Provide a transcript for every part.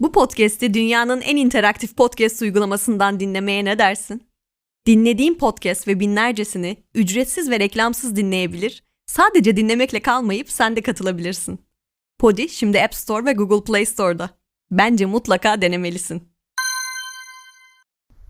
Bu podcast'i dünyanın en interaktif podcast uygulamasından dinlemeye ne dersin? Dinlediğin podcast ve binlercesini ücretsiz ve reklamsız dinleyebilir, sadece dinlemekle kalmayıp sen de katılabilirsin. Podi şimdi App Store ve Google Play Store'da. Bence mutlaka denemelisin.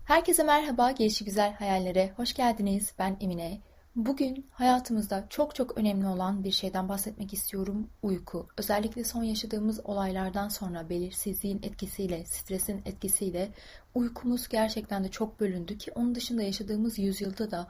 Herkese merhaba, Gelişi Güzel Hayallere hoş geldiniz. Ben Emine. Bugün hayatımızda çok çok önemli olan bir şeyden bahsetmek istiyorum. Uyku. Özellikle son yaşadığımız olaylardan sonra belirsizliğin etkisiyle, stresin etkisiyle uykumuz gerçekten de çok bölündü ki onun dışında yaşadığımız yüzyılda da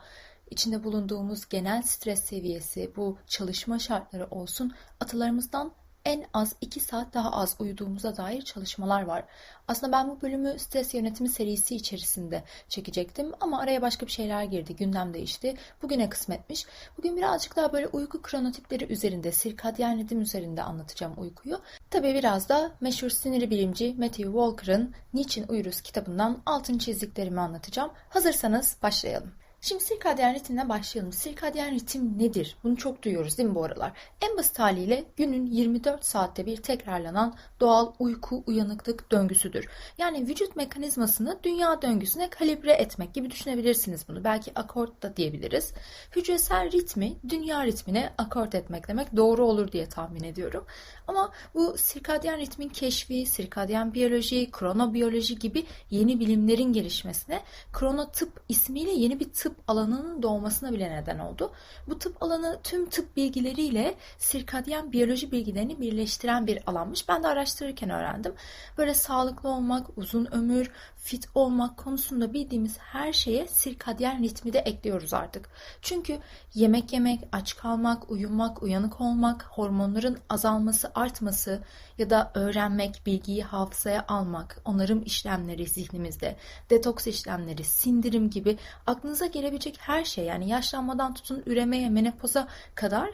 içinde bulunduğumuz genel stres seviyesi, bu çalışma şartları olsun atalarımızdan en az 2 saat daha az uyuduğumuza dair çalışmalar var. Aslında ben bu bölümü stres yönetimi serisi içerisinde çekecektim ama araya başka bir şeyler girdi, gündem değişti. Bugüne kısmetmiş. Bugün birazcık daha böyle uyku kronotipleri üzerinde, sirkadyen ritim üzerinde anlatacağım uykuyu. Tabii biraz da meşhur sinir bilimci Matthew Walker'ın Niçin Uyuruz kitabından altın çizdiklerimi anlatacağım. Hazırsanız başlayalım. Şimdi sirkadyen ritimle başlayalım. Sirkadyen ritim nedir? Bunu çok duyuyoruz değil mi bu aralar? En basit haliyle günün 24 saatte bir tekrarlanan doğal uyku uyanıklık döngüsüdür. Yani vücut mekanizmasını dünya döngüsüne kalibre etmek gibi düşünebilirsiniz bunu. Belki akort da diyebiliriz. Hücresel ritmi dünya ritmine akort etmek demek doğru olur diye tahmin ediyorum. Ama bu sirkadyen ritmin keşfi, sirkadyen biyoloji, kronobiyoloji gibi yeni bilimlerin gelişmesine kronotıp ismiyle yeni bir tıp alanının doğmasına bile neden oldu. Bu tıp alanı tüm tıp bilgileriyle sirkadyen biyoloji bilgilerini birleştiren bir alanmış. Ben de araştırırken öğrendim. Böyle sağlıklı olmak, uzun ömür, fit olmak konusunda bildiğimiz her şeye sirkadyen ritmi de ekliyoruz artık. Çünkü yemek yemek, aç kalmak, uyumak, uyanık olmak, hormonların azalması, artması ya da öğrenmek, bilgiyi hafızaya almak, onarım işlemleri zihnimizde, detoks işlemleri, sindirim gibi aklınıza gelebilecek her şey yani yaşlanmadan tutun üremeye, menopoza kadar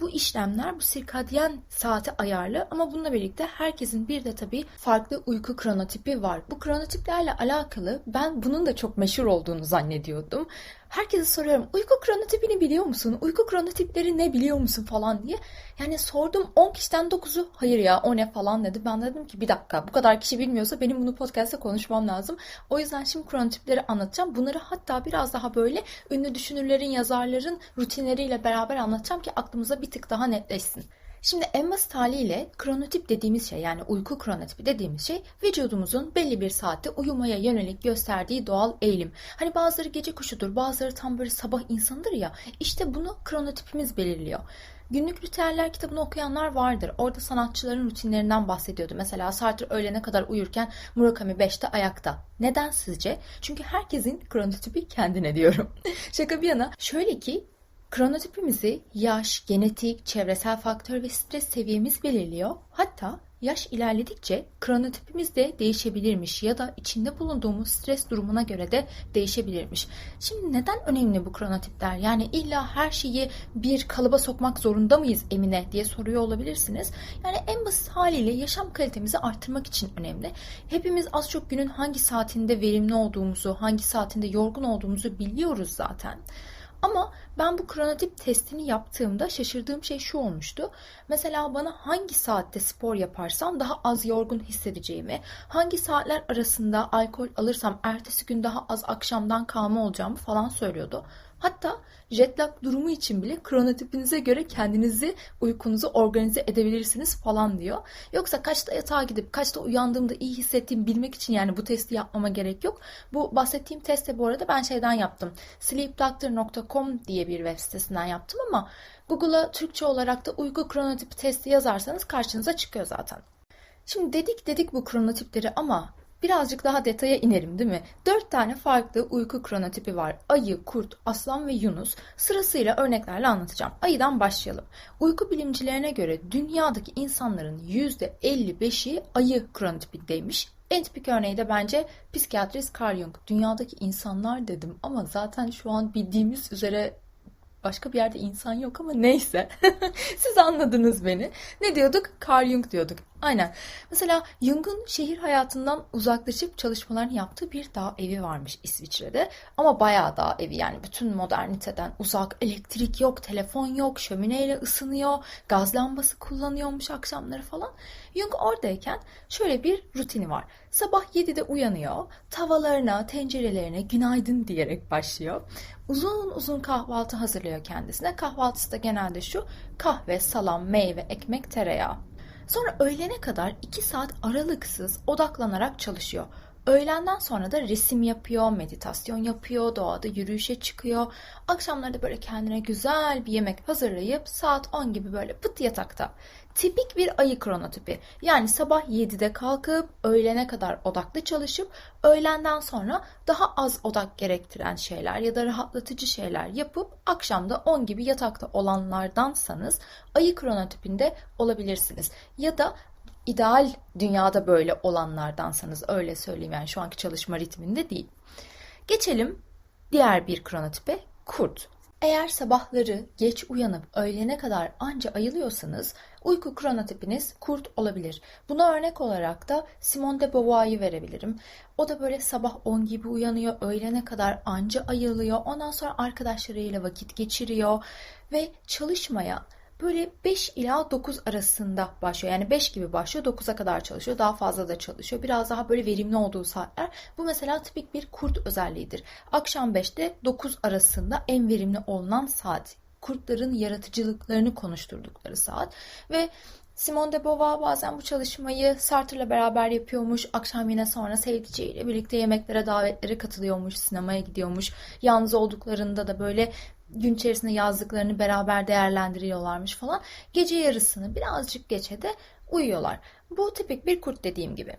bu işlemler bu sirkadyen saate ayarlı ama bununla birlikte herkesin bir de tabii farklı uyku kronotipi var. Bu kronotiplerle alakalı ben bunun da çok meşhur olduğunu zannediyordum. Herkese soruyorum uyku kronotipini biliyor musun? Uyku kronotipleri ne biliyor musun falan diye. Yani sordum 10 kişiden 9'u hayır ya o ne falan dedi. Ben dedim ki bir dakika bu kadar kişi bilmiyorsa benim bunu podcast'te konuşmam lazım. O yüzden şimdi kronotipleri anlatacağım. Bunları hatta biraz daha böyle ünlü düşünürlerin, yazarların rutinleriyle beraber anlatacağım ki aklımıza bir tık daha netleşsin. Şimdi basit haliyle kronotip dediğimiz şey yani uyku kronotipi dediğimiz şey vücudumuzun belli bir saatte uyumaya yönelik gösterdiği doğal eğilim. Hani bazıları gece kuşudur bazıları tam böyle sabah insanıdır ya işte bunu kronotipimiz belirliyor. Günlük ritüeller kitabını okuyanlar vardır. Orada sanatçıların rutinlerinden bahsediyordu. Mesela Sartre öğlene kadar uyurken Murakami 5'te ayakta. Neden sizce? Çünkü herkesin kronotipi kendine diyorum. Şaka bir yana şöyle ki Kronotipimizi yaş, genetik, çevresel faktör ve stres seviyemiz belirliyor. Hatta yaş ilerledikçe kronotipimiz de değişebilirmiş ya da içinde bulunduğumuz stres durumuna göre de değişebilirmiş. Şimdi neden önemli bu kronotipler? Yani illa her şeyi bir kalıba sokmak zorunda mıyız Emine diye soruyor olabilirsiniz. Yani en basit haliyle yaşam kalitemizi arttırmak için önemli. Hepimiz az çok günün hangi saatinde verimli olduğumuzu, hangi saatinde yorgun olduğumuzu biliyoruz zaten. Ama ben bu kronotip testini yaptığımda şaşırdığım şey şu olmuştu. Mesela bana hangi saatte spor yaparsam daha az yorgun hissedeceğimi, hangi saatler arasında alkol alırsam ertesi gün daha az akşamdan kalma olacağımı falan söylüyordu. Hatta jetlag durumu için bile kronotipinize göre kendinizi uykunuzu organize edebilirsiniz falan diyor. Yoksa kaçta yatağa gidip kaçta uyandığımda iyi hissettiğimi bilmek için yani bu testi yapmama gerek yok. Bu bahsettiğim testi bu arada ben şeyden yaptım. sleepdoctor.com diye bir web sitesinden yaptım ama Google'a Türkçe olarak da uyku kronotipi testi yazarsanız karşınıza çıkıyor zaten. Şimdi dedik dedik bu kronotipleri ama Birazcık daha detaya inerim değil mi? Dört tane farklı uyku kronotipi var. Ayı, kurt, aslan ve yunus. Sırasıyla örneklerle anlatacağım. Ayıdan başlayalım. Uyku bilimcilerine göre dünyadaki insanların %55'i ayı kronotipindeymiş. En tipik örneği de bence psikiyatrist Carl Jung. Dünyadaki insanlar dedim ama zaten şu an bildiğimiz üzere başka bir yerde insan yok ama neyse. Siz anladınız beni. Ne diyorduk? Carl Jung diyorduk. Aynen. Mesela Jung'un şehir hayatından uzaklaşıp çalışmalarını yaptığı bir dağ evi varmış İsviçre'de. Ama bayağı dağ evi yani bütün moderniteden uzak, elektrik yok, telefon yok, şömineyle ısınıyor, gaz lambası kullanıyormuş akşamları falan. Jung oradayken şöyle bir rutini var. Sabah 7'de uyanıyor, tavalarına, tencerelerine günaydın diyerek başlıyor. Uzun uzun kahvaltı hazırlıyor kendisine. Kahvaltısı da genelde şu, kahve, salam, meyve, ekmek, tereyağı. Sonra öğlene kadar 2 saat aralıksız odaklanarak çalışıyor. Öğlenden sonra da resim yapıyor, meditasyon yapıyor, doğada yürüyüşe çıkıyor. Akşamları da böyle kendine güzel bir yemek hazırlayıp saat 10 gibi böyle pıt yatakta. Tipik bir ayı kronotipi. Yani sabah 7'de kalkıp öğlene kadar odaklı çalışıp öğlenden sonra daha az odak gerektiren şeyler ya da rahatlatıcı şeyler yapıp akşamda 10 gibi yatakta olanlardansanız ayı kronotipinde olabilirsiniz. Ya da ideal dünyada böyle olanlardansanız öyle söyleyeyim yani şu anki çalışma ritminde değil. Geçelim diğer bir kronotipe kurt. Eğer sabahları geç uyanıp öğlene kadar anca ayılıyorsanız uyku kronotipiniz kurt olabilir. Buna örnek olarak da Simone de Beauvoir'ı verebilirim. O da böyle sabah 10 gibi uyanıyor, öğlene kadar anca ayılıyor. Ondan sonra arkadaşlarıyla vakit geçiriyor ve çalışmaya böyle 5 ila 9 arasında başlıyor. Yani 5 gibi başlıyor, 9'a kadar çalışıyor. Daha fazla da çalışıyor. Biraz daha böyle verimli olduğu saatler. Bu mesela tipik bir kurt özelliğidir. Akşam 5'te 9 arasında en verimli olunan saat. Kurtların yaratıcılıklarını konuşturdukları saat ve Simone de Beauvoir bazen bu çalışmayı Sartre'la beraber yapıyormuş. Akşam yine sonra sevdiceğiyle birlikte yemeklere, davetlere katılıyormuş, sinemaya gidiyormuş. Yalnız olduklarında da böyle gün içerisinde yazdıklarını beraber değerlendiriyorlarmış falan. Gece yarısını birazcık geçe de uyuyorlar. Bu tipik bir kurt dediğim gibi.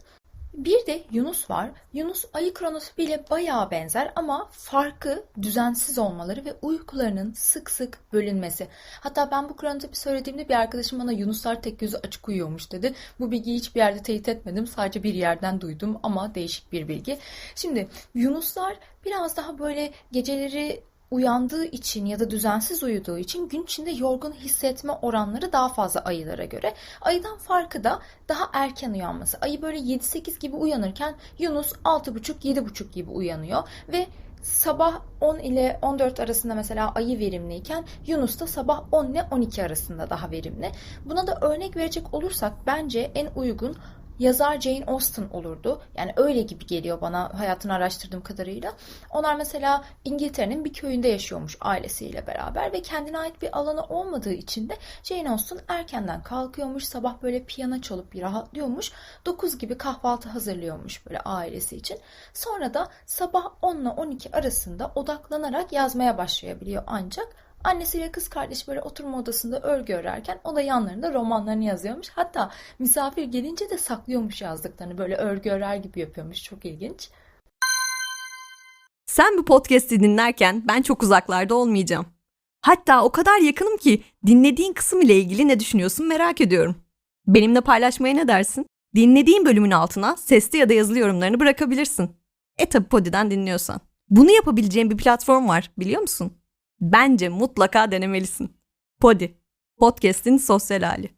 Bir de Yunus var. Yunus ayı kronotipiyle bayağı benzer ama farkı düzensiz olmaları ve uykularının sık sık bölünmesi. Hatta ben bu kronotipi söylediğimde bir arkadaşım bana Yunuslar tek gözü açık uyuyormuş dedi. Bu bilgiyi hiçbir yerde teyit etmedim. Sadece bir yerden duydum ama değişik bir bilgi. Şimdi Yunuslar biraz daha böyle geceleri uyandığı için ya da düzensiz uyuduğu için gün içinde yorgun hissetme oranları daha fazla ayılara göre. Ayıdan farkı da daha erken uyanması. Ayı böyle 7-8 gibi uyanırken Yunus 6.30-7.30 gibi uyanıyor ve sabah 10 ile 14 arasında mesela ayı verimliyken Yunus da sabah 10 ile 12 arasında daha verimli. Buna da örnek verecek olursak bence en uygun yazar Jane Austen olurdu. Yani öyle gibi geliyor bana hayatını araştırdığım kadarıyla. Onlar mesela İngiltere'nin bir köyünde yaşıyormuş ailesiyle beraber ve kendine ait bir alanı olmadığı için de Jane Austen erkenden kalkıyormuş. Sabah böyle piyano çalıp bir rahatlıyormuş. 9 gibi kahvaltı hazırlıyormuş böyle ailesi için. Sonra da sabah 10 ile 12 arasında odaklanarak yazmaya başlayabiliyor ancak Annesiyle kız kardeş böyle oturma odasında örgü örerken o da yanlarında romanlarını yazıyormuş. Hatta misafir gelince de saklıyormuş yazdıklarını böyle örgü örer gibi yapıyormuş. Çok ilginç. Sen bu podcast'i dinlerken ben çok uzaklarda olmayacağım. Hatta o kadar yakınım ki dinlediğin kısım ile ilgili ne düşünüyorsun merak ediyorum. Benimle paylaşmaya ne dersin? Dinlediğin bölümün altına sesli ya da yazılı yorumlarını bırakabilirsin. E tabi Podi'den dinliyorsan. Bunu yapabileceğin bir platform var biliyor musun? Bence mutlaka denemelisin. Podi, podcast'in sosyal hali.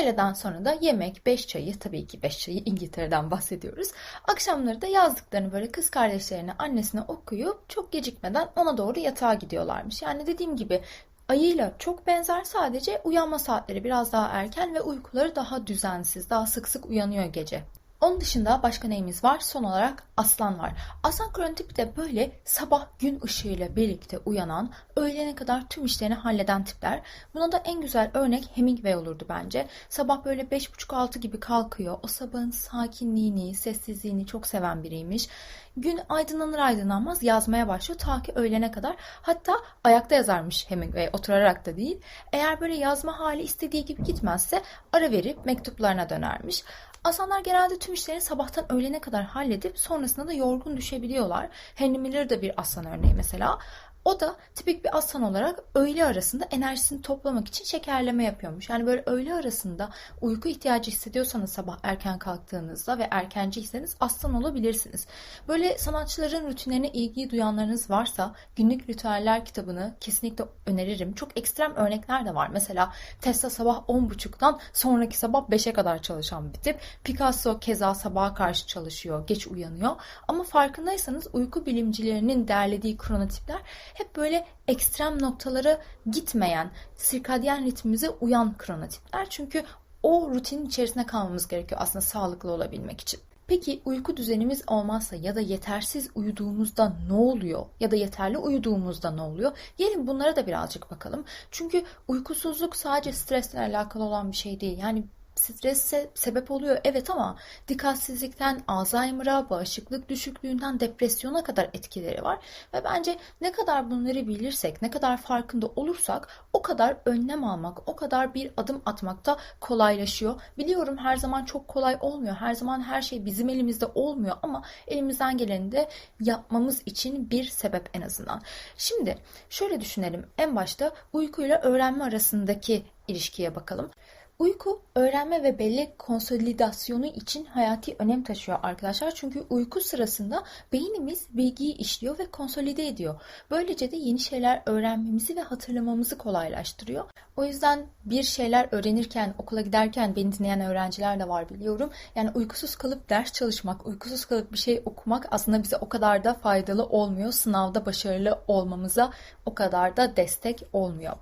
Öğleden sonra da yemek, beş çayı, tabii ki beş çayı İngiltere'den bahsediyoruz. Akşamları da yazdıklarını böyle kız kardeşlerine, annesine okuyup çok gecikmeden ona doğru yatağa gidiyorlarmış. Yani dediğim gibi ayıyla çok benzer sadece uyanma saatleri biraz daha erken ve uykuları daha düzensiz, daha sık sık uyanıyor gece. Onun dışında başka neyimiz var? Son olarak aslan var. Aslan kronotipi de böyle sabah gün ışığıyla birlikte uyanan, öğlene kadar tüm işlerini halleden tipler. Buna da en güzel örnek Hemingway olurdu bence. Sabah böyle 5.30-6 gibi kalkıyor. O sabahın sakinliğini, sessizliğini çok seven biriymiş. Gün aydınlanır aydınlanmaz yazmaya başlıyor ta ki öğlene kadar. Hatta ayakta yazarmış Hemingway oturarak da değil. Eğer böyle yazma hali istediği gibi gitmezse ara verip mektuplarına dönermiş. Aslanlar genelde tüm işlerini sabahtan öğlene kadar halledip sonrasında da yorgun düşebiliyorlar. Henry Miller de bir aslan örneği mesela. O da tipik bir aslan olarak öğle arasında enerjisini toplamak için şekerleme yapıyormuş. Yani böyle öğle arasında uyku ihtiyacı hissediyorsanız sabah erken kalktığınızda ve erkenciyseniz aslan olabilirsiniz. Böyle sanatçıların rutinlerine ilgi duyanlarınız varsa günlük ritüeller kitabını kesinlikle öneririm. Çok ekstrem örnekler de var. Mesela Tesla sabah 10.30'dan sonraki sabah 5'e kadar çalışan bir tip. Picasso keza sabaha karşı çalışıyor, geç uyanıyor. Ama farkındaysanız uyku bilimcilerinin derlediği kronotipler hep böyle ekstrem noktalara gitmeyen, sirkadyen ritmimize uyan kronotipler. Çünkü o rutinin içerisinde kalmamız gerekiyor aslında sağlıklı olabilmek için. Peki uyku düzenimiz olmazsa ya da yetersiz uyuduğumuzda ne oluyor? Ya da yeterli uyuduğumuzda ne oluyor? Gelin bunlara da birazcık bakalım. Çünkü uykusuzluk sadece stresle alakalı olan bir şey değil. Yani strese sebep oluyor evet ama dikkatsizlikten Alzheimer'a, bağışıklık düşüklüğünden depresyona kadar etkileri var. Ve bence ne kadar bunları bilirsek, ne kadar farkında olursak o kadar önlem almak, o kadar bir adım atmak da kolaylaşıyor. Biliyorum her zaman çok kolay olmuyor. Her zaman her şey bizim elimizde olmuyor ama elimizden geleni de yapmamız için bir sebep en azından. Şimdi şöyle düşünelim. En başta uykuyla öğrenme arasındaki ilişkiye bakalım. Uyku öğrenme ve bellek konsolidasyonu için hayati önem taşıyor arkadaşlar. Çünkü uyku sırasında beynimiz bilgiyi işliyor ve konsolide ediyor. Böylece de yeni şeyler öğrenmemizi ve hatırlamamızı kolaylaştırıyor. O yüzden bir şeyler öğrenirken, okula giderken beni dinleyen öğrenciler de var biliyorum. Yani uykusuz kalıp ders çalışmak, uykusuz kalıp bir şey okumak aslında bize o kadar da faydalı olmuyor. Sınavda başarılı olmamıza o kadar da destek olmuyor.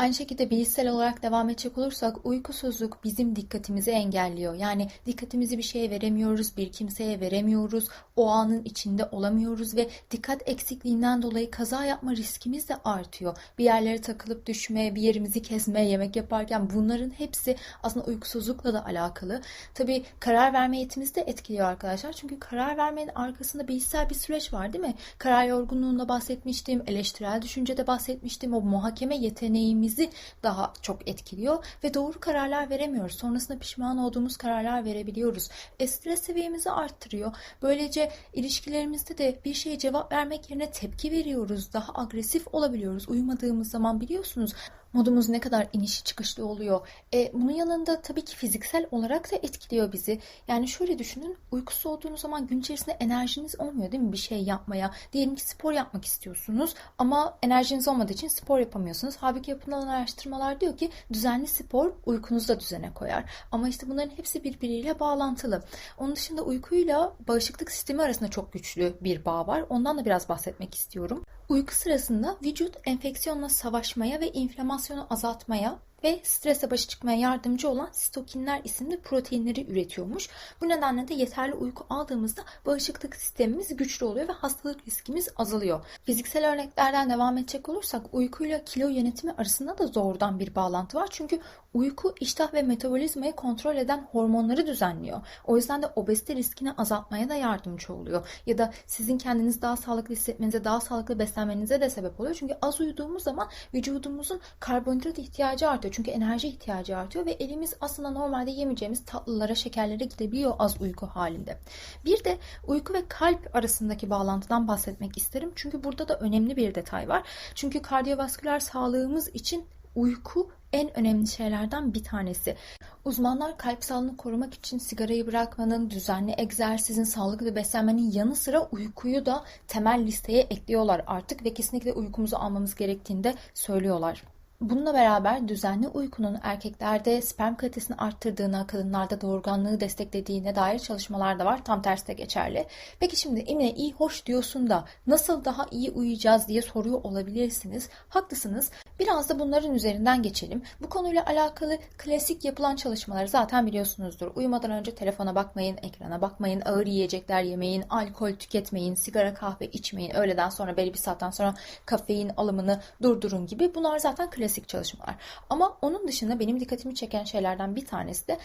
Aynı şekilde bilişsel olarak devam edecek olursak uykusuzluk bizim dikkatimizi engelliyor. Yani dikkatimizi bir şeye veremiyoruz, bir kimseye veremiyoruz, o anın içinde olamıyoruz ve dikkat eksikliğinden dolayı kaza yapma riskimiz de artıyor. Bir yerlere takılıp düşme, bir yerimizi kesme, yemek yaparken bunların hepsi aslında uykusuzlukla da alakalı. Tabii karar verme yetimizi de etkiliyor arkadaşlar. Çünkü karar vermenin arkasında bilişsel bir süreç var değil mi? Karar yorgunluğunda bahsetmiştim, eleştirel düşüncede bahsetmiştim. O muhakeme yeteneğimiz bizi daha çok etkiliyor ve doğru kararlar veremiyoruz. Sonrasında pişman olduğumuz kararlar verebiliyoruz. E, stres seviyemizi arttırıyor. Böylece ilişkilerimizde de bir şeye cevap vermek yerine tepki veriyoruz. Daha agresif olabiliyoruz. Uyumadığımız zaman biliyorsunuz modumuz ne kadar inişi çıkışlı oluyor. E, bunun yanında tabii ki fiziksel olarak da etkiliyor bizi. Yani şöyle düşünün, uykusuz olduğunuz zaman gün içerisinde enerjiniz olmuyor değil mi bir şey yapmaya? Diyelim ki spor yapmak istiyorsunuz ama enerjiniz olmadığı için spor yapamıyorsunuz. Halbuki yapılan araştırmalar diyor ki düzenli spor uykunuzu da düzene koyar. Ama işte bunların hepsi birbiriyle bağlantılı. Onun dışında uykuyla bağışıklık sistemi arasında çok güçlü bir bağ var. Ondan da biraz bahsetmek istiyorum. Uyku sırasında vücut enfeksiyonla savaşmaya ve inflamasyonu azaltmaya ve stresle başa çıkmaya yardımcı olan sitokinler isimli proteinleri üretiyormuş. Bu nedenle de yeterli uyku aldığımızda bağışıklık sistemimiz güçlü oluyor ve hastalık riskimiz azalıyor. Fiziksel örneklerden devam edecek olursak uykuyla kilo yönetimi arasında da doğrudan bir bağlantı var. Çünkü uyku iştah ve metabolizmayı kontrol eden hormonları düzenliyor. O yüzden de obezite riskini azaltmaya da yardımcı oluyor. Ya da sizin kendinizi daha sağlıklı hissetmenize, daha sağlıklı beslenmenize de sebep oluyor. Çünkü az uyuduğumuz zaman vücudumuzun karbonhidrat ihtiyacı artıyor. Çünkü enerji ihtiyacı artıyor ve elimiz aslında normalde yemeyeceğimiz tatlılara, şekerlere gidebiliyor az uyku halinde. Bir de uyku ve kalp arasındaki bağlantıdan bahsetmek isterim. Çünkü burada da önemli bir detay var. Çünkü kardiyovasküler sağlığımız için uyku en önemli şeylerden bir tanesi. Uzmanlar kalp sağlığını korumak için sigarayı bırakmanın, düzenli egzersizin, sağlıklı beslenmenin yanı sıra uykuyu da temel listeye ekliyorlar artık ve kesinlikle uykumuzu almamız gerektiğini de söylüyorlar. Bununla beraber düzenli uykunun erkeklerde sperm kalitesini arttırdığına, kadınlarda doğurganlığı desteklediğine dair çalışmalar da var. Tam tersi de geçerli. Peki şimdi Emine iyi hoş diyorsun da nasıl daha iyi uyuyacağız diye soruyor olabilirsiniz. Haklısınız. Biraz da bunların üzerinden geçelim. Bu konuyla alakalı klasik yapılan çalışmaları zaten biliyorsunuzdur. Uyumadan önce telefona bakmayın, ekrana bakmayın, ağır yiyecekler yemeyin, alkol tüketmeyin, sigara kahve içmeyin. Öğleden sonra belli bir saatten sonra kafein alımını durdurun gibi. Bunlar zaten klasik çalışmalar. Ama onun dışında benim dikkatimi çeken şeylerden bir tanesi de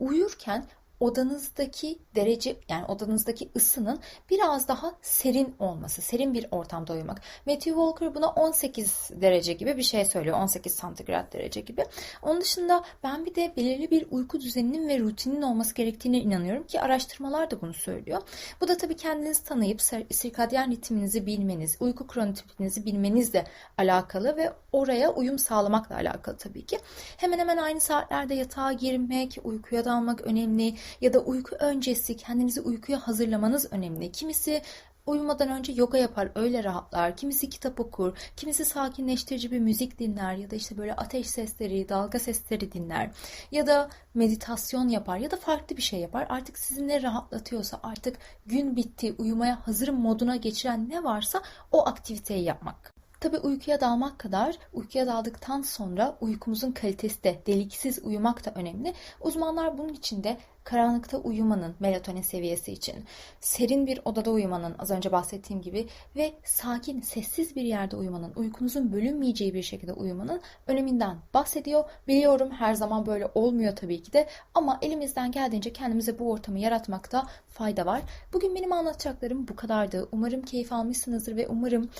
uyurken odanızdaki derece yani odanızdaki ısının biraz daha serin olması, serin bir ortamda uyumak. Matthew Walker buna 18 derece gibi bir şey söylüyor. 18 santigrat derece gibi. Onun dışında ben bir de belirli bir uyku düzeninin ve rutinin olması gerektiğine inanıyorum ki araştırmalar da bunu söylüyor. Bu da tabii kendinizi tanıyıp sir- sirkadyen ritminizi bilmeniz, uyku kronotipinizi bilmenizle alakalı ve oraya uyum sağlamakla alakalı tabii ki. Hemen hemen aynı saatlerde yatağa girmek, uykuya dalmak önemli ya da uyku öncesi kendinizi uykuya hazırlamanız önemli. Kimisi uyumadan önce yoga yapar, öyle rahatlar. Kimisi kitap okur, kimisi sakinleştirici bir müzik dinler ya da işte böyle ateş sesleri, dalga sesleri dinler ya da meditasyon yapar ya da farklı bir şey yapar. Artık sizi ne rahatlatıyorsa, artık gün bitti, uyumaya hazırım moduna geçiren ne varsa o aktiviteyi yapmak. Tabii uykuya dalmak kadar uykuya daldıktan sonra uykumuzun kalitesi de deliksiz uyumak da önemli. Uzmanlar bunun için de karanlıkta uyumanın melatonin seviyesi için, serin bir odada uyumanın az önce bahsettiğim gibi ve sakin, sessiz bir yerde uyumanın, uykunuzun bölünmeyeceği bir şekilde uyumanın öneminden bahsediyor. Biliyorum her zaman böyle olmuyor tabii ki de ama elimizden geldiğince kendimize bu ortamı yaratmakta fayda var. Bugün benim anlatacaklarım bu kadardı. Umarım keyif almışsınızdır ve umarım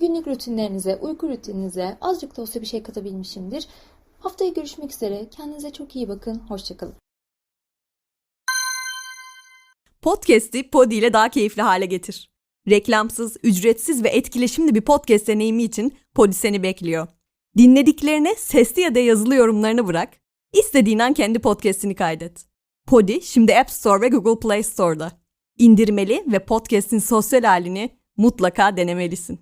günlük rutinlerinize, uyku rutininize azıcık da olsa bir şey katabilmişimdir. Haftaya görüşmek üzere. Kendinize çok iyi bakın. Hoşçakalın. Podcast'i Podi ile daha keyifli hale getir. Reklamsız, ücretsiz ve etkileşimli bir podcast deneyimi için Podi seni bekliyor. Dinlediklerine sesli ya da yazılı yorumlarını bırak. İstediğin an kendi podcast'ini kaydet. Podi şimdi App Store ve Google Play Store'da. İndirmeli ve podcast'in sosyal halini mutlaka denemelisin.